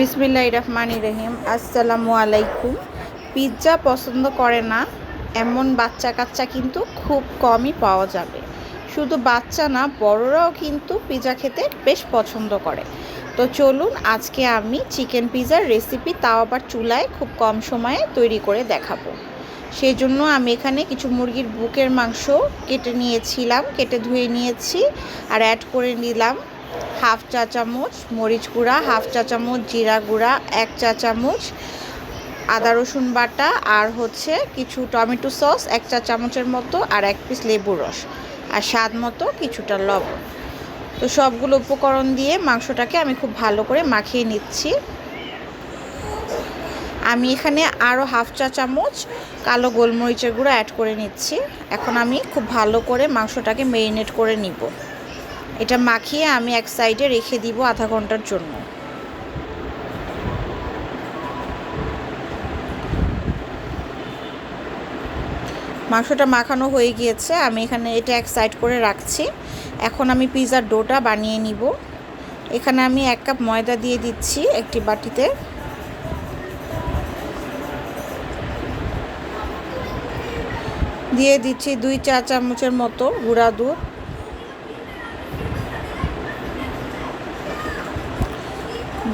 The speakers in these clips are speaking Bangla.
বিসমিল্লাহ রহমান রহিম। আসসালামু আলাইকুম। পিৎজা পছন্দ করে না, এমন বাচ্চা কাচ্চা কিন্তু খুব কমই পাওয়া যাবে। শুধু বাচ্চা না, বড়রাও কিন্তু পিৎজা খেতে বেশ পছন্দ করে। তো চলুন, আজকে আমি চিকেন পিৎজার রেসিপি তাও আবার চুলায় খুব কম সময়ে তৈরি করে দেখাবো। সেই জন্য আমি এখানে কিছু মুরগির বুকের মাংস কেটে নিয়েছিলাম, কেটে ধুয়ে নিয়েছি আর অ্যাড করে নিলাম। হাফ চা চামচ মরিচ গুঁড়া, হাফ চা চামচ জিরা গুঁড়া, এক চা চামচ আদা রসুন বাটা আর হচ্ছে কিছু টমেটো সস, এক চা চামচের মতো আর এক পিস লেবুর রস আর স্বাদ মতো কিছুটা লবণ। তো সবগুলো উপকরণ দিয়ে মাংসটাকে আমি খুব ভালো করে মাখিয়ে নিচ্ছি। আমি এখানে আরও হাফ চা চামচ কালো গোলমরিচের গুঁড়ো অ্যাড করে নিচ্ছি। এখন আমি খুব ভালো করে মাংসটাকে মেরিনেট করে নিব। এটা মাখিয়ে আমি এক সাইডে রেখে দিব আধা ঘণ্টার জন্য। মাংসটা মাখানো হয়ে গিয়েছে, আমি এখানে এটা এক সাইড করে রাখছি। এখন আমি পিৎজার ডোটা বানিয়ে নিব। এখানে আমি এক কাপ ময়দা দিয়ে দিচ্ছি একটি বাটিতে। দিয়ে দিচ্ছি দুই চা চামচের মতো গুঁড়া দুধ।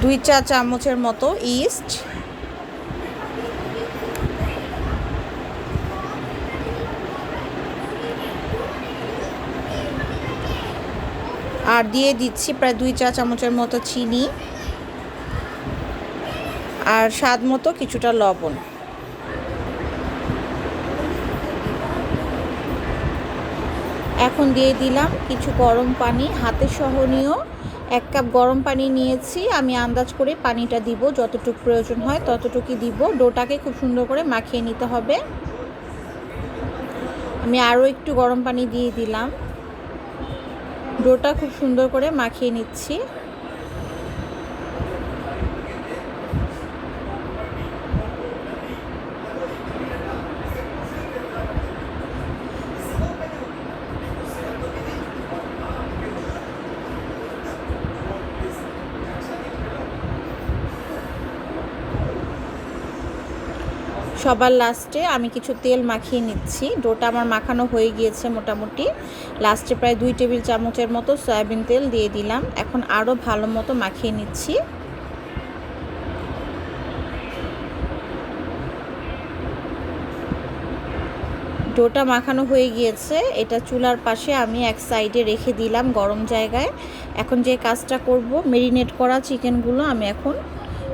দুই চা চামচের মতো ইস্ট। আর দিয়ে দিচ্ছি প্রায় দুই চা চামচের মতো চিনি। আর স্বাদ মতো কিছুটা লবণ। এখন দিয়ে দিলাম কিছু গরম পানি, হাতে সহনীয় এক কাপ গরম পানি নিয়েছি। আমি আন্দাজ করে পানিটা দিব, যতটুকু প্রয়োজন হয় ততটুকুই দিব। ডোটাকে খুব সুন্দর করে মাখিয়ে নিতে হবে। আমি আরও একটু গরম পানি দিয়ে দিলাম। ডোটা খুব সুন্দর করে মাখিয়ে নিচ্ছি। সবার লাস্টে আমি কিছু তেল মাখিয়ে নিচ্ছি। ডোটা আমার মাখানো হয়ে গিয়েছে মোটামুটি। লাস্টে প্রায় দুই টেবিল চামচের মতো সয়াবিন তেল দিয়ে দিলাম। এখন আরও ভালো মতো মাখিয়ে নিচ্ছি। ডোটা মাখানো হয়ে গিয়েছে। এটা চুলার পাশে আমি এক সাইডে রেখে দিলাম গরম জায়গায়। এখন যে কাজটা করব, মেরিনেট করা চিকেনগুলো আমি এখন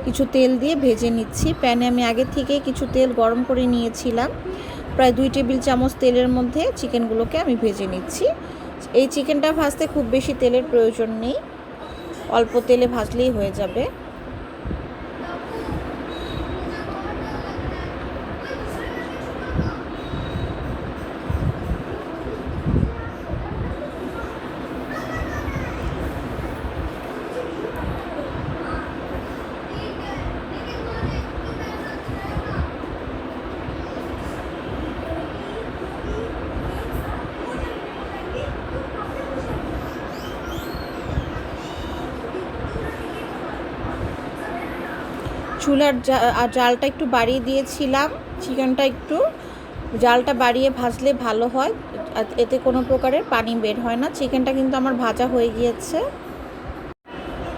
কিছু তেল দিয়ে ভেজে নিচ্ছি। প্যানে আমি আগে থেকে কিছু তেল গরম করে নিয়েছিলাম। প্রায় দুই টেবিল চামচ তেলের মধ্যে চিকেনগুলোকে আমি ভেজে নিচ্ছি। এই চিকেনটা ভাজতে খুব বেশি তেলের প্রয়োজন নেই। অল্প তেলে ভাজলেই হয়ে যাবে। চুলার জালটা একটু বাড়িয়ে দিয়েছিলাম, চিকেনটা একটু। জালটা বাড়িয়ে ভাজলে ভালো হয় এতে কোনো প্রকারের পানি বের হয় না। চিকেনটা কিন্তু আমার ভাজা হয়ে গিয়েছে।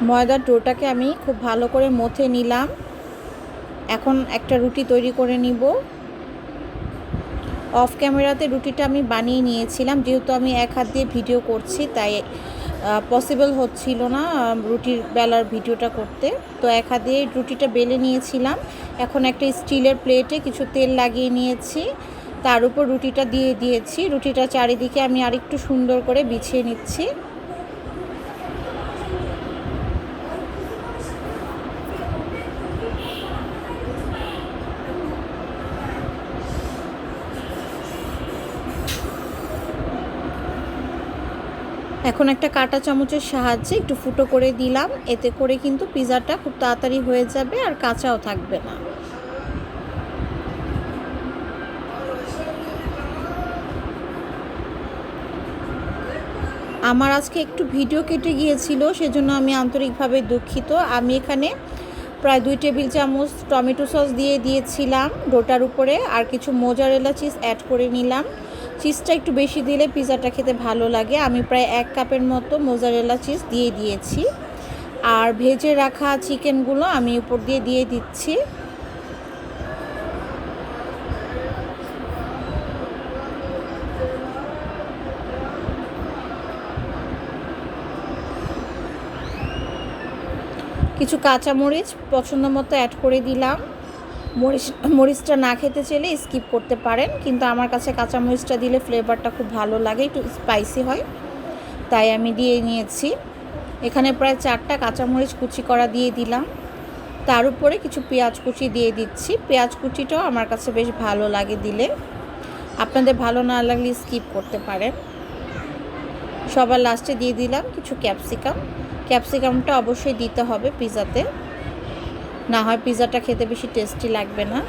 ময়দার ডোটাকে আমি খুব ভালো করে মথে নিলাম। এখন একটা রুটি তৈরি করে নিব। অফ ক্যামেরাতে রুটিটা আমি বানিয়ে নিয়েছিলাম, যেহেতু আমি এক হাত দিয়ে ভিডিও করছি, তাই পসিবল হচ্ছিল না রুটির বেলার ভিডিওটা করতে। তো এক হাতে রুটিটা বেলে নিয়েছিলাম। এখন একটা স্টিলের প্লেটে কিছু তেল লাগিয়ে নিয়েছি। তার উপর রুটিটা দিয়ে দিয়েছি। রুটিটা চারিদিকে আমি আরেকটু সুন্দর করে বিছিয়ে নিচ্ছি। এখন একটা কাটা চামচের সাহায্যে একটু ফুটো করে দিলাম। এতে করে কিন্তু পিজাটা খুব তাড়াতাড়ি হয়ে যাবে আর কাঁচাও থাকবে না। আমার আজকে একটু ভিডিও কেটে গিয়েছিল, সেজন্য আমি আন্তরিকভাবে দুঃখিত। আমি এখানে প্রায় দুই টেবিল চামচ টমেটো সস দিয়ে দিয়েছিলাম ডোটার উপরে, আর কিছু মোজারেলা চিজ অ্যাড করে নিলাম। চিজটা একটু বেশি দিলে পিজাটা খেতে ভালো লাগে। আমি প্রায় এক কাপের মতো মোজারেলা চিজ দিয়ে দিয়েছি। আর ভেজে রাখা চিকেনগুলো আমি উপর দিয়ে দিয়ে দিচ্ছি। কিছু কাঁচামরিচ পছন্দ মতো অ্যাড করে দিলাম। মরিচ, মরিচটা না খেতে চাইলে স্কিপ করতে পারেন, কিন্তু আমার কাছে কাঁচামরিচটা দিলে ফ্লেভারটা খুব ভালো লাগে, একটু স্পাইসি হয়। তাই আমি দিয়ে নিয়েছি। এখানে প্রায় চারটা কাঁচামরিচ কুচি করা দিয়ে দিলাম। তার উপরে কিছু পেঁয়াজ কুচি দিয়ে দিচ্ছি। পেঁয়াজ কুচিটাও আমার কাছে বেশ ভালো লাগে দিলে। আপনাদের ভালো না লাগলে স্কিপ করতে পারেন। সবার লাস্টে দিয়ে দিলাম কিছু ক্যাপসিকাম ক্যাপসিকামটা অবশ্যই দিতে হবে পিৎজাতে না হয় পিৎজাটা খেতে বেশি টেস্টি লাগবে না।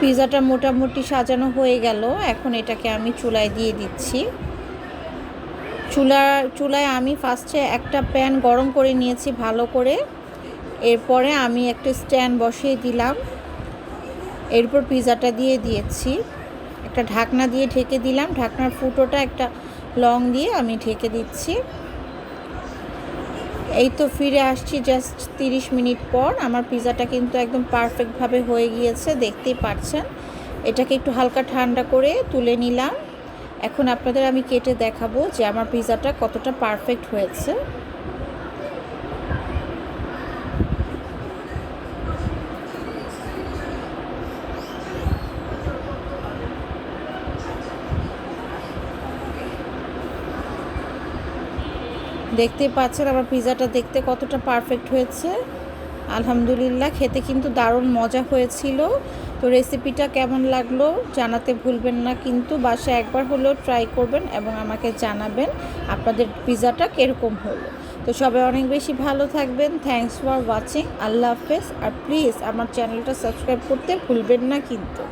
পিৎজাটা মোটামুটি সাজানো হয়ে গেল। এখন এটাকে আমি চুলায় দিয়ে দিচ্ছি। চুলা, চুলায় আমি ফার্স্টে একটা প্যান গরম করে নিয়েছি ভালো করে। এরপরে আমি একটা স্ট্যান্ড বসিয়ে দিলাম। এরপর পিৎজাটা দিয়ে দিয়েছি। একটা ঢাকনা দিয়ে ঢেকে দিলাম। ঢাকনার ফুটোটা একটা লং দিয়ে আমি ঢেকে দিচ্ছি। এই তো ফিরে আসছি জাস্ট তিরিশ মিনিট পর। আমার পিজাটা কিন্তু একদম পারফেক্টভাবে হয়ে গিয়েছে, দেখতেই পাচ্ছেন। এটাকে একটু হালকা ঠান্ডা করে তুলে নিলাম। এখন আপনাদের আমি কেটে দেখাবো যে আমার পিজাটা কতটা পারফেক্ট হয়েছে। দেখতেই পাচ্ছেন আমার পিজাটা দেখতে কতটা পারফেক্ট হয়েছে। আলহামদুলিল্লাহ, খেতে কিন্তু দারুণ মজা হয়েছিল। তো রেসিপিটা কেমন লাগল জানাতে ভুলবেন না, কিন্তু বাসায় একবার হলেও ট্রাই করবেন এবং আমাকে জানাবেন আপনাদের পিৎজাটা কীরকম হলো। তো সবাই অনেক বেশি ভালো থাকবেন। থ্যাংকস ফর ওয়াচিং আল্লাহ হাফেজ। আর প্লিজ আমার চ্যানেলটা সাবস্ক্রাইব করতে ভুলবেন না কিন্তু।